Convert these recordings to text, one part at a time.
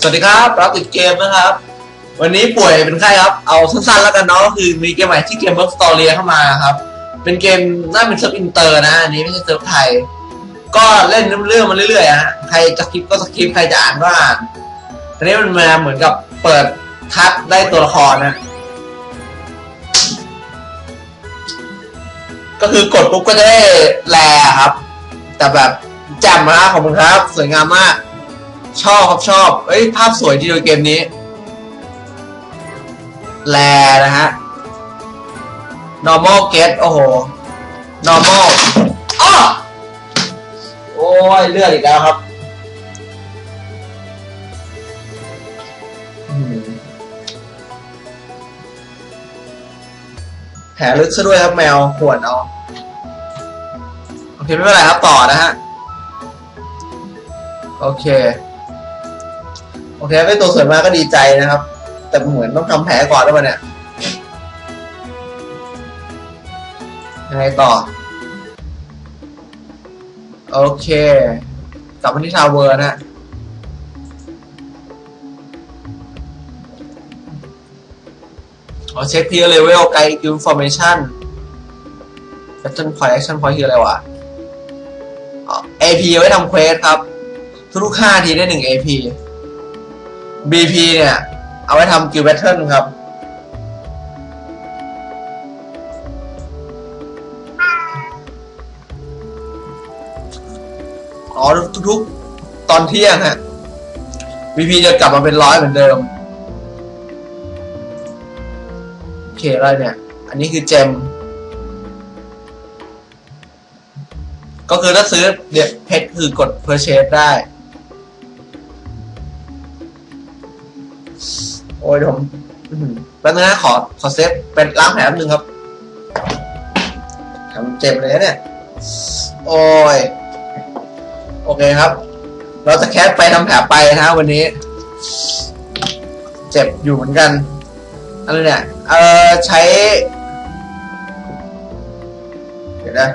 สวัสดีครับรับติดเกมนะครับ วันนี้ป่วยเป็นไข้ครับ เอาสั้นๆแล้วกันเนาะก็คือมีเกมใหม่ที่เกมเบิร์กสตอรี่เข้ามาครับ เป็นเกมน่าเป็นเซิร์ฟอินเตอร์นะ อันนี้ไม่ใช่เซิร์ฟไทย ก็เล่นเรื่องมาเรื่อยๆฮะใครจะคลิปก็สคริปใครจะอ่านก็อ่านอันนี้มันมาเหมือนกับเปิดทัดได้ตัวละครนะก็คือกดปุ๊บก็จะได้แลครับ แต่แบบแจ่มมากขอบคุณครับ สวยงามมาก ชอบครับชอบ เอ้ย ภาพสวยทีเดียเกมนี้ แลนะฮะ normal get โอ้โห normal อ้อโอ้ย เลือดอีกแล้วครับ แผลลึกซะด้วยครับแมวขวนเอาโอเค ไม่เป็นไรครับ ต่อนะฮะ โอเค โอเคได้ตัวสวยมากก็ดีใจนะครับ แต่เหมือนต้องทำแผลก่อนแล้วมันเนี่ยยังไงต่อ โอเค กลับมาที่ทาวเวอร์นะฮะอ๋อเช็คพีเลเวลไกด์อินฟอร์เมชั่นแพทเทิร์นพอยต์แอคชั่นพอยต์คืออะไรวะอ๋อ AP ไว้ทำเควสครับ ทุกๆ5ทีได้ 1 AP BP เนี่ย เอาไว้ทำกิลแบทเทิลครับ อ๋อทุกๆ ตอนเที่ยงฮะ BP จะกลับมาเป็นร้อยเหมือนเดิม โอเคอะไรเนี่ย อันนี้คือเจม ก็คือถ้าซื้อเดี๋ยวเพชรคือกด purchase ได้ โอ้ยผมแป๊บนึงนะขอขอเซฟเป็นล้างแผลนึงครับทำเจ็บเลยเนี่ย โอ้ย โอเคครับ เราจะแคสไปทำแผลไปนะวันนี้ เจ็บอยู่เหมือนกันอะไรเนี่ยเออใช้ เดี๋ยวนะ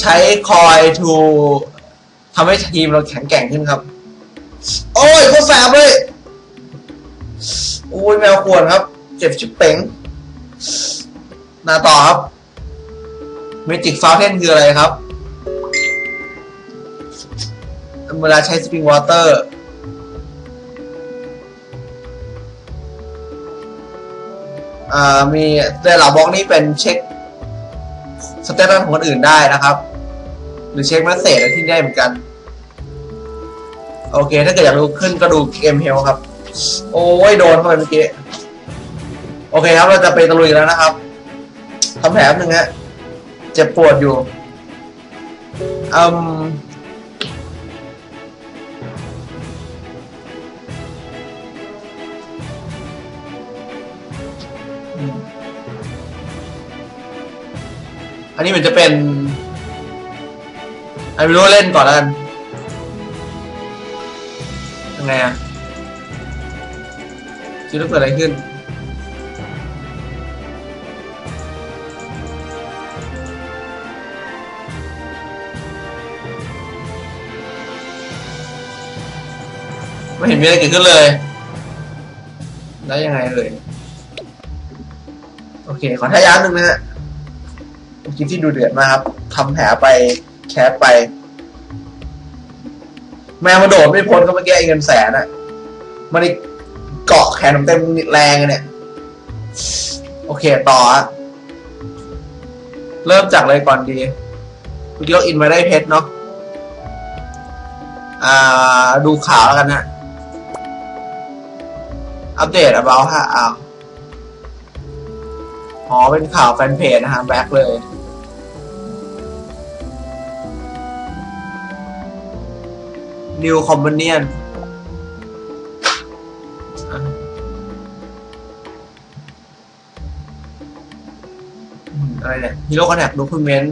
ใช้คอยทูทำให้ทีมเราแข็งแกร่งขึ้นครับ โอ้ยโคตรแสบเลยโอ้ยแมวขวนครับ เจ็บชิบเป๋งนาต่อครับเมจิกฟาวเทนคืออะไรครับเวลาใช้สปริงวอเตอร์อ่ามีแต่ละบล็อกนี้เป็นเช็คสเตตัสของคนอื่นได้นะครับ หรือเช็คแมสเซจอะไรที่ได้เหมือนกัน โอเค ถ้าเกิดอยากรู้ขึ้นก็ดูเกมเฮลครับ โอ้ยโดนเข้าไปเมื่อกี้ โอเคครับเราจะไปตะลุยแล้วนะครับทำแผลแป๊บนึงฮะเจ็บปวดอยู่อืมอืมอันนี้มันจะเป็น อันไม่รู้เล่นก่อนแล้วกัน ไงอะคิดว่าเกิดอะไรขึ้น ไม่เห็นมีอะไรเกิดขึ้นเลย แล้วยังไงเลย โอเค ขอท่ายาหนึ่งนะฮะเป็นคลิปที่ดูเดือดมากครับทำแผลไปแคสไป แมวมาโดดไม่พ้นก็เมื่อกี้ไอ้เงินแสนอะมันได้เกาะแขนผมเต็มแรงเลยเนี่ย โอเคต่อ เริ่มจากอะไรก่อนดีเมื่อกี้เราอินมาได้เพชรเนาะอ่า ดูข่าวแล้วกันนะอัปเดต about ฮะอ้าวอ๋อเป็นข่าวแฟนเพจนะฮะแบ็คเลย New Companion อะอืมอะไรเนี่ย Hero Contact Document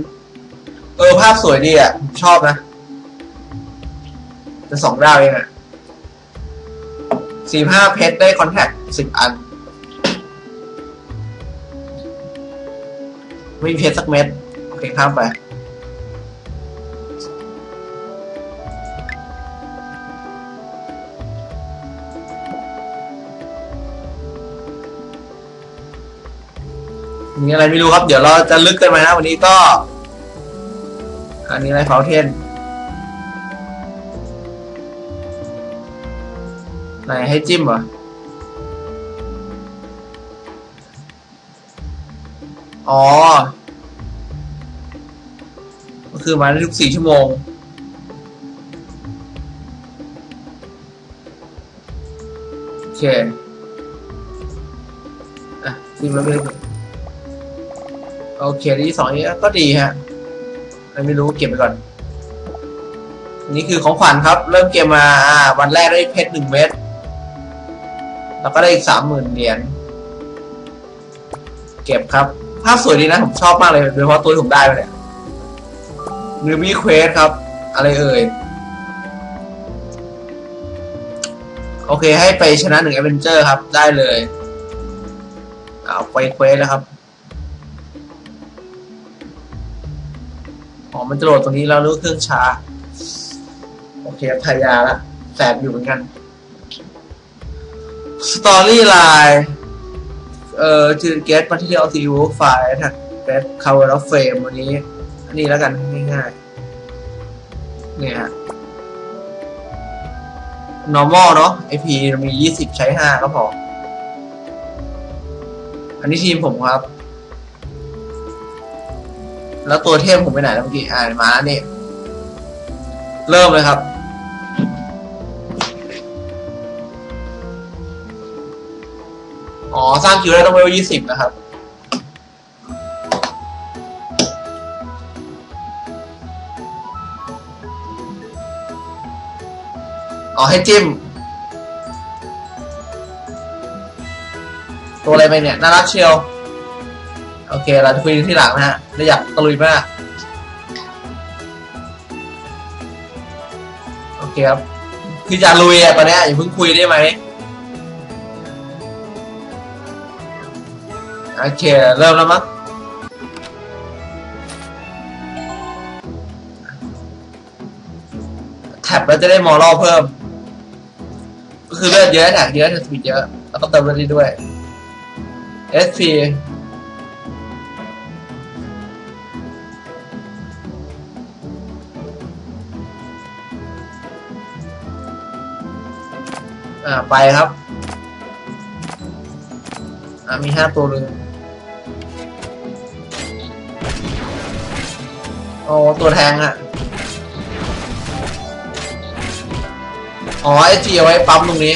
เออ ภาพสวยดีอะ ชอบนะ จะสองดาวเองอะสี่ห้าเพชรได้คอนแทคสิบอัน ไม่มีเพชรสักเม็ด โอเค ข้ามไป มีอะไรไม่รู้ครับ เดี๋ยวเราจะลึกกันไปนะวันนี้ก็ อันนี้อะไรเฟาเทนไหนให้จิ้มเหรอ อ๋อ ก็คือมาได้ทุกสี่ชั่วโมงโอเค อะจิ้มแล้วไม่ โอเคที่สองนี้ก็ดีฮะไม่รู้เก็บไปก่อน นี่คือของขวัญครับ เริ่มเกมมาวันแรกได้เพชรหนึ่งเม็ดแล้วก็ได้อีกสามหมื่นเหรียญเก็บครับ ภาพสวยดีนะ ผมชอบมากเลยโดยเฉพาะตัวที่ผมได้ไปเนี่ยนิวบี้เควสครับ อะไรเอ่ย โอเคให้ไปชนะหนึ่งเอเวนเจอร์ครับได้เลยเอาไปเควสแล้วครับ มันจะโหลดตรงนี้แล้วรู้เครื่องช้า โอเคทายาละแสบอยู่เหมือนกันสตอรี่ไลน์เอ่อจืดเกตมาที่เอาทีวูไฟล์ถักเกตคาร์ of เฟรมวันนี้ อันนี้แล้วกันง่ายๆ เนี่ยฮะ normal เนาะ IP มี 20 ใช้ 5 ก็พอ อันนี้ทีมผมครับ แล้วตัวเทพผมไปไหนแล้วเมื่อกี้อ่ามาแล้วนี่ เริ่มเลยครับ อ๋อ สร้างคิวได้ต้องเวลยี่สิบนะครับ อ๋อ ให้จิ้ม ตัวอะไรไปเนี่ย น่ารักเชียว โอเค เราจะคุยที่หลังนะฮะเราอยากตะลุยมาก โอเคครับ คือจะลุยอะตอนนี้ยอย่าเพิ่งคุยได้ไหมโอเค เริ่มแล้วมั้งแท็บแล้วจะได้มอรัลเพิ่ม ก็คือเลือดเยอะแท็กเยอะสปีดเยอะ แล้วก็เติมเลือดด้วย SP ไปครับ อ่ามีห้าตัวเลยโอ้ตัวแทงอะอ๋อไอจีเอาไว้ปั๊มตรงนี้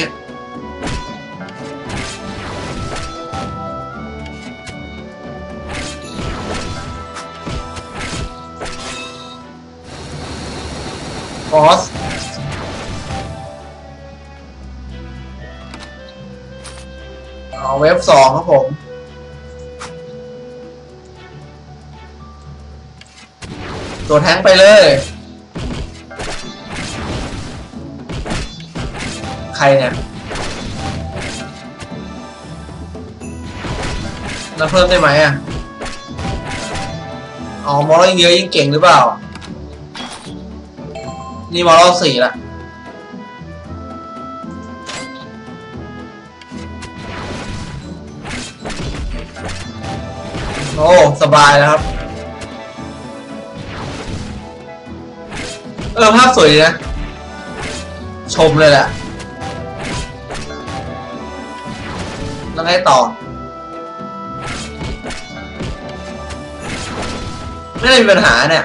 บอส เว็บสองครับผม ตัวแท้งไปเลย ใครเนี่ยแล้วเพิ่มได้ไหมอะ อ๋อ มอลยิ่งเยอะยิ่งเก่งหรือเปล่า นี่มอลสี่ละ โอ้สบายแล้วครับ เออภาพสวยดีนะ ชมเลยแหละแล้วไงต่อ ไม่ได้มีปัญหาเนี่ย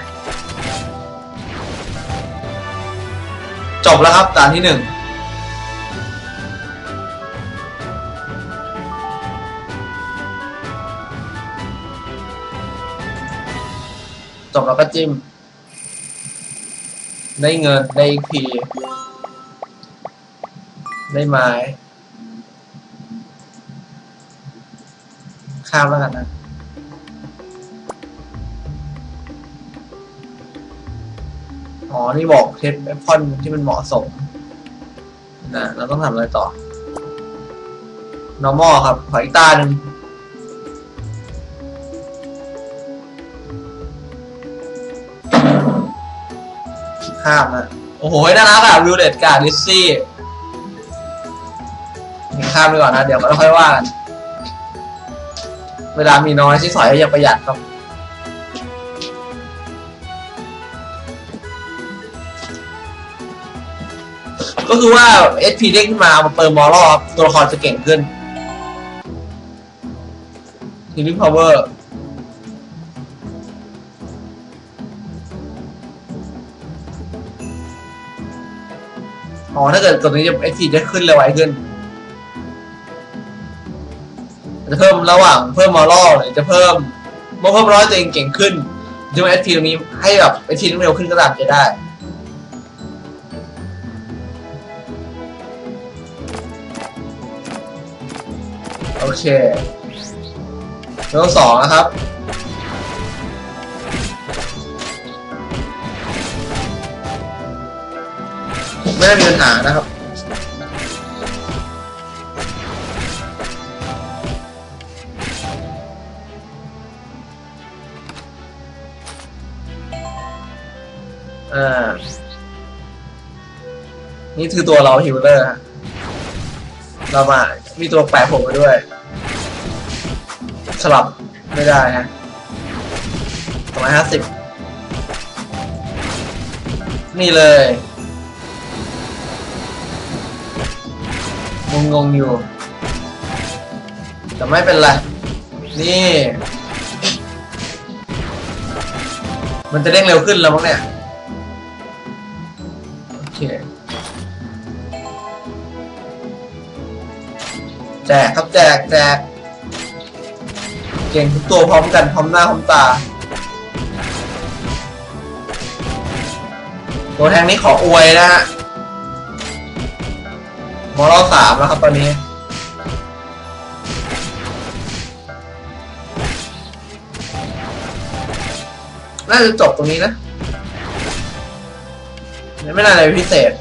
จบแล้วครับตานที่หนึ่ง จบแล้วก็จิ้ม ได้เงินได้พีได้ไม้ข้ามแล้วกันนะอ๋อ นี่บอกเทปแอปพอนที่มันเหมาะสมนะเราต้องทำอะไรต่อ normal ครับ ขออีกตาหนึ่ง ข้ามนะโอ้โหน่ารักอะวิวเลตการ์ลิซซี่ข้ามไปก่อนนะ เดี๋ยวเราค่อยว่ากันเวลามีน้อยใช้สอยให้อย่างประหยัดครับ ก็คือว่า SP เด้งขึ้นมาเอามาเติมมอลล์ครับตัวละครจะเก่งขึ้น Healing Power อ๋ อ๋อ ถ้าเกิดตัวนี้จะ SP จะขึ้นเร็วไวขึ้น จะเพิ่มระหว่างเพิ่มมอลล์หรือจะเพิ่มเมื่อเพิ่มร้อยตัวเองเก่งขึ้นจะว่า SP ตรงนี้ให้แบบ SP เร็วขึ้นก็ตามจะได้โอเคเรื่องสองนะครับ ไม่ได้มีปัญหานะครับอ่านี่คือตัวเราฮิวเลอร์เรามา มีตัวแปะผมมาด้วย สลับไม่ได้ฮะสองร้อยห้าสิบนี่เลย งงงๆอยู่ แต่ไม่เป็นไร นี่ มันจะเด้งเร็วขึ้นแล้วมั้งเนี่ย โอเค แจกครับแจกแจกเก่งทุกตัวพร้อมกันพร้อมหน้าพร้อมตา ตัวแทงนี้ขออวยนะฮะ มอรอสามแล้วครับตอนนี้ น่าจะจบตรงนี้นะไม่น่าอะไรพิเศษ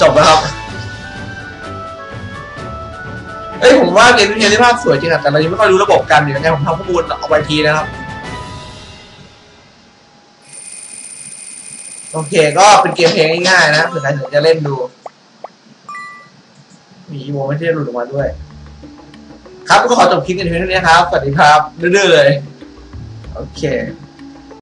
จบแล้วครับ เอ้ยผมว่าเกมนี้ที่ภาพสวยจริงอะแต่เรายังไม่ค่อยรู้ระบบกันอยู่นะผมทำข้อมูลเอาไว้ทีนะครับ โอเคก็เป็นเกมเพลงง่ายๆนะเผื่อใครสนใจะเล่นดูมีอีโมไม่ใช่หลุดออกมาด้วย ครับก็ขอจบคลิปกันเพียงเท่านี้ครับ สวัสดีครับ ดื้อๆเลย โอเค